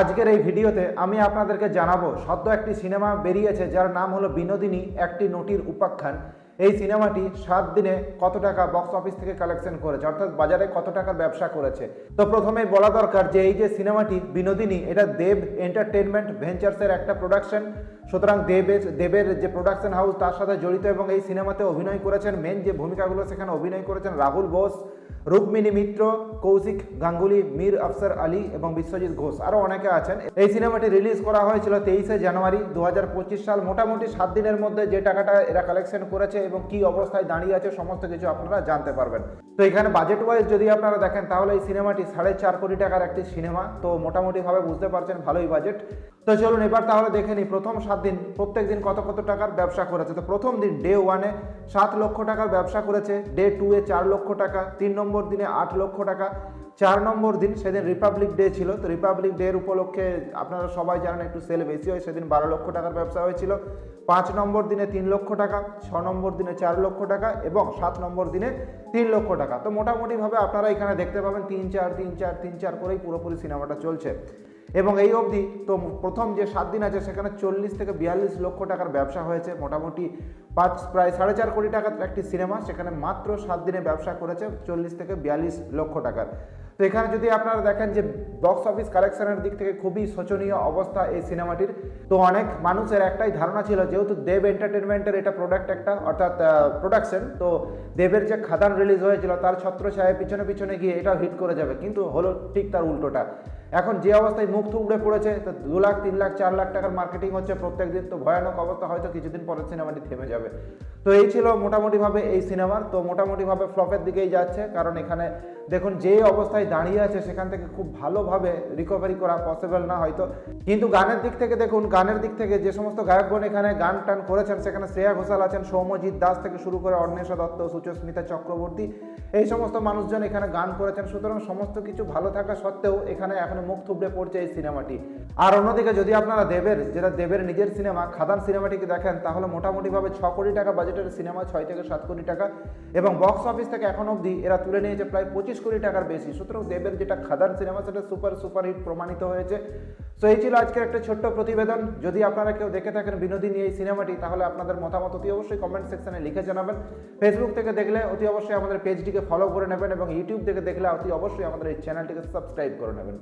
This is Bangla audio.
আজকের এই ভিডিওতে আমি আপনাদেরকে জানাব, সদ্য একটি সিনেমা বেরিয়েছে যার নাম হলো বিনোদিনী, একটি নটির উপাখ্যান। এই সিনেমাটি সাত দিনে কত টাকা বক্স অফিস থেকে কালেকশন করেছে? অর্থাৎ বাজারে কত টাকার ব্যবসা করেছে? তো প্রথমেই বলা দরকার যে, এই যে সিনেমাটি বিনোদিনী, এটা দেব এন্টারটেনমেন্ট ভেঞ্চার্সের একটা প্রোডাকশন সুতরাং দেবের দেবের যে প্রোডাকশন হাউস তার সাথে জড়িত এবং এই সিনেমাতে অভিনয় করেছেন মেন যে ভূমিকাগুলো সেখানে অভিনয় করেছেন রাহুল বোস। রুক্মিণী মিত্র, কৌশিক গাঙ্গুলি, মীর আফসার আলী এবং বিশ্বজিৎ ঘোষ। আরও অনেকে আছেন। এই সিনেমাটি রিলিজ করা হয়েছিল তেইশে জানুয়ারি দু হাজার পঁচিশ সাল। মোটামুটি সাত দিনের মধ্যে যে টাকাটা এরা কালেকশন করেছে এবং কি অবস্থায় দাঁড়িয়ে আছে, সমস্ত কিছু আপনারা জানতে পারবেন। তো এখানে বাজেট ওয়াইজ যদি আপনারা দেখেন, তাহলে এই সিনেমাটি সাড়ে চার কোটি টাকার একটি সিনেমা। তো মোটামুটিভাবে বুঝতে পারছেন, ভালোই বাজেট তো চলুন এবার তাহলে দেখে নিই, প্রথম সাত দিন, প্রত্যেক দিন কত কত টাকার ব্যবসা করেছে। তো প্রথম দিন ডে ওয়ানে সাত লক্ষ টাকার ব্যবসা করেছে ডে টু এ চার লক্ষ টাকা, তিন নম্বর দিনে আট লক্ষ টাকা, চার নম্বর দিন সেদিন রিপাবলিক ডে ছিল। তো রিপাবলিক ডে এর উপলক্ষে আপনারা সবাই জানেন একটু সেল বেশি হয়, সেদিন বারো লক্ষ টাকার ব্যবসা হয়েছিল। পাঁচ নম্বর দিনে তিন লক্ষ টাকা, ছ নম্বর দিনে চার লক্ষ টাকা এবং সাত নম্বর দিনে তিন লক্ষ টাকা। তো মোটামুটিভাবে আপনারা এখানে দেখতে পাবেন, তিন চার তিন চার তিন চার করেই পুরোপুরি সিনেমাটা চলছে। এবং এই অবধি তো প্রথম যে সাত দিন আছে, সেখানে চল্লিশ থেকে বিয়াল্লিশ লক্ষ টাকার ব্যবসা হয়েছে। মোটামুটি পাঁচ, প্রায় সাড়ে চার কোটি টাকার একটি সিনেমা সেখানে মাত্র সাত দিনে ব্যবসা করেছে চল্লিশ থেকে বিয়াল্লিশ লক্ষ টাকার। তো এখানে যদি আপনারা দেখেন যে বক্স অফিস কালেকশনের দিক থেকে খুবই শোচনীয় অবস্থা এই সিনেমাটির। তো অনেক মানুষের একটাই ধারণা ছিল, যেহেতু দেব এন্টারটেনমেন্টের এটা প্রোডাক্ট একটা, অর্থাৎ প্রোডাকশন তো দেবের যে খাদান রিলিজ হয়েছিল, তার ছত্র ছায় পিছনে পিছনে গিয়ে এটা হিট করে যাবে। কিন্তু হলো ঠিক তার উল্টোটা। এখন যে অবস্থায় মুখ থুবড়ে পড়েছে, তো দু লাখ, তিন লাখ, চার লাখ টাকার মার্কেটিং হচ্ছে প্রত্যেক দিন। তো ভয়ানক অবস্থা, হয়তো কিছুদিন পরে সিনেমাটি থেমে যাবে। তো এই ছিল মোটামুটিভাবে এই সিনেমার তো মোটামুটিভাবে ফ্লপের দিকেই যাচ্ছে, কারণ এখানে দেখুন, যে অবস্থায় দাঁড়িয়ে আছে, সেখান থেকে খুব ভালোভাবে রিকভারি করা পসিবল না হয়তো। কিন্তু গানের দিক থেকে দেখুন, গানের দিক থেকে যে সমস্ত গায়কগণ এখানে গান টান করেছেন, সেখানে শ্রেয়া ঘোষাল আছেন, সৌম্যজিৎ দাস থেকে শুরু করে অন্বেষা দত্ত সুচস্মিতা চক্রবর্তী, এই সমস্ত মানুষজন এখানে গান করেছেন। সুতরাং সমস্ত কিছু ভালো থাকা সত্ত্বেও এখানে এখন মুখ থুবড়ে পড়ছে এই সিনেমাটি। আর অন্যদিকে যদি আপনারা দেবের, যেটা দেবের নিজের সিনেমা, খাদান সিনেমাটিকে দেখেন, তাহলে মোটামুটিভাবে ছ কোটি টাকা বাজেটের সিনেমা, ছয় থেকে সাত কোটি টাকা। এবং বক্স অফিস থেকে এখন অবধি এরা তুলে নিয়েছে প্রায় পঁচিশ কোটি টাকার বেশি। সুতরাং দেবের যেটা খাদান সিনেমা, সেটা সুপার সুপার হিট প্রমাণিত হয়েছে। তো এই ছিল আজকের একটা ছোট্ট প্রতিবেদন। যদি আপনারা কেউ দেখে থাকেন বিনোদিনী এই সিনেমাটি, তাহলে আপনাদের মতামত অতি অবশ্যই কমেন্ট সেকশনে লিখে জানাবেন। ফেসবুক থেকে দেখলে অতি অবশ্যই আমাদের পেজটিকে ফলো করে নেবেন এবং ইউটিউব থেকে দেখলে অতি অবশ্যই আমাদের এই চ্যানেলটিকে সাবস্ক্রাইব করে নেবেন।